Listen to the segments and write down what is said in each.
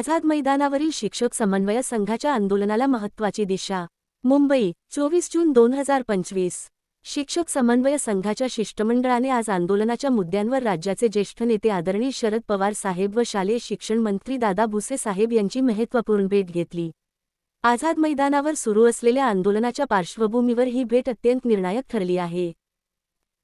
आझाद मैदानावरील शिक्षक समन्वय संघाच्या आंदोलनाला महत्त्वाची दिशा. मुंबई चोवीस जून दोन हजार पंचवीस. शिक्षक समन्वय संघाच्या शिष्टमंडळाने आज आंदोलनाच्या मुद्द्यांवर राज्याचे ज्येष्ठ नेते आदरणीय शरद पवार साहेब व शालेय शिक्षण मंत्री दादा भुसे साहेब यांची महत्त्वपूर्ण भेट घेतली. आझाद मैदानावर सुरू असलेल्या आंदोलनाच्या पार्श्वभूमीवर ही भेट अत्यंत निर्णायक ठरली आहे.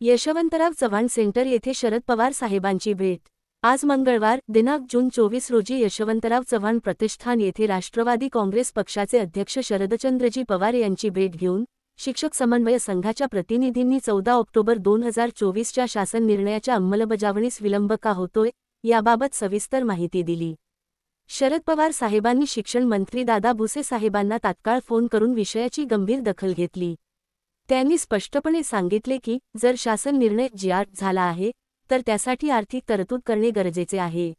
यशवंतराव चव्हाण सेंटर येथे शरद पवार साहेबांची भेट. आज मंगळवार दिनांक जून चोवीस रोजी यशवंतराव चव्हाण प्रतिष्ठान येथे राष्ट्रवादी काँग्रेस पक्षाचे अध्यक्ष शरदचंद्रजी पवार यांची भेट घेऊन शिक्षक समन्वय संघाच्या प्रतिनिधींनी चौदा ऑक्टोबर दोन हजार चोवीसच्या शासन निर्णयाच्या अंमलबजावणीस विलंब का होतोय याबाबत सविस्तर माहिती दिली. शरद पवार साहेबांनी शिक्षण मंत्री दादा भुसे साहेबांना तात्काळ फोन करून विषयाची गंभीर दखल घेतली. त्यांनी स्पष्टपणे सांगितले की जर शासन निर्णय जी झाला आहे तर त्यासाठी आर्थिक तरतूद करणे गरजेचे आहे.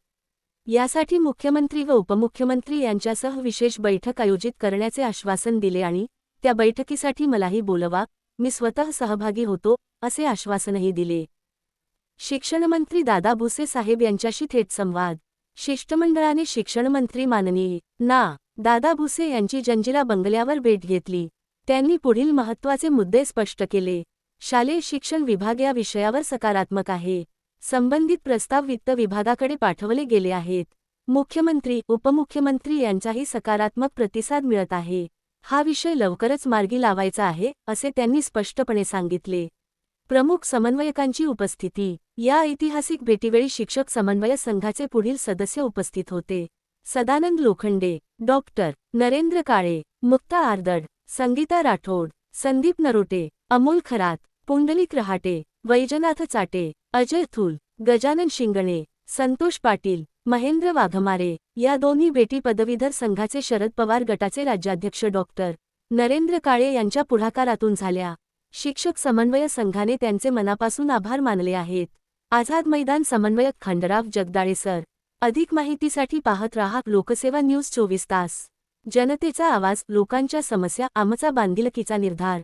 यासाठी मुख्यमंत्री व उपमुख्यमंत्री यांच्यासह विशेष बैठक आयोजित करण्याचे आश्वासन दिले आणि त्या बैठकीसाठी मलाही बोलवा मी स्वतः सहभागी होतो असे आश्वासनही दिले. शिक्षणमंत्री दादा भुसे साहेब यांच्याशी थेट संवाद. शिष्टमंडळाने शिक्षणमंत्री माननीय ना. दादा भुसे यांची जंजिरा बंगल्यावर भेट घेतली. त्यांनी पुढील महत्त्वाचे मुद्दे स्पष्ट केले. शालेय शिक्षण विभाग या विषयावर सकारात्मक आहे. संबंधित प्रस्ताव वित्त विभागाकडे पाठवले गेले आहेत. मुख्यमंत्री उपमुख्यमंत्री यांचाही सकारात्मक प्रतिसाद मिळत आहे. हा विषय लवकरच मार्गी लावायचा आहे असे त्यांनी स्पष्टपणे सांगितले. प्रमुख समन्वयकांची उपस्थिती. या ऐतिहासिक भेटीवेळी शिक्षक समन्वय संघाचे पुढील सदस्य उपस्थित होते. सदानंद लोखंडे डॉक्टर नरेंद्र काळे मुक्ता आर्दड संगीता राठोड संदीप नरोटे अमोल खरात पुंडलिक रहाटे वैजनाथ चाटे अजय थूल गजानन शिंगणे संतोष पाटील महेंद्र वाघमारे या दोन्ही भेटी पदवीधर संघाचे शरद पवार गटाचे राज्याध्यक्ष डॉक्टर नरेंद्र काळे यांच्या पुढाकारातून झाल्या. शिक्षक समन्वय संघाने त्यांचे मनापासून आभार मानले आहेत. आझाद मैदान समन्वयक खंडराव जगदाळे सर. अधिक माहितीसाठी पाहत राहा लोकसेवा न्यूज चोवीस तास. जनतेचा आवाज लोकांच्या समस्या आमचा बांधिलकीचा निर्धार.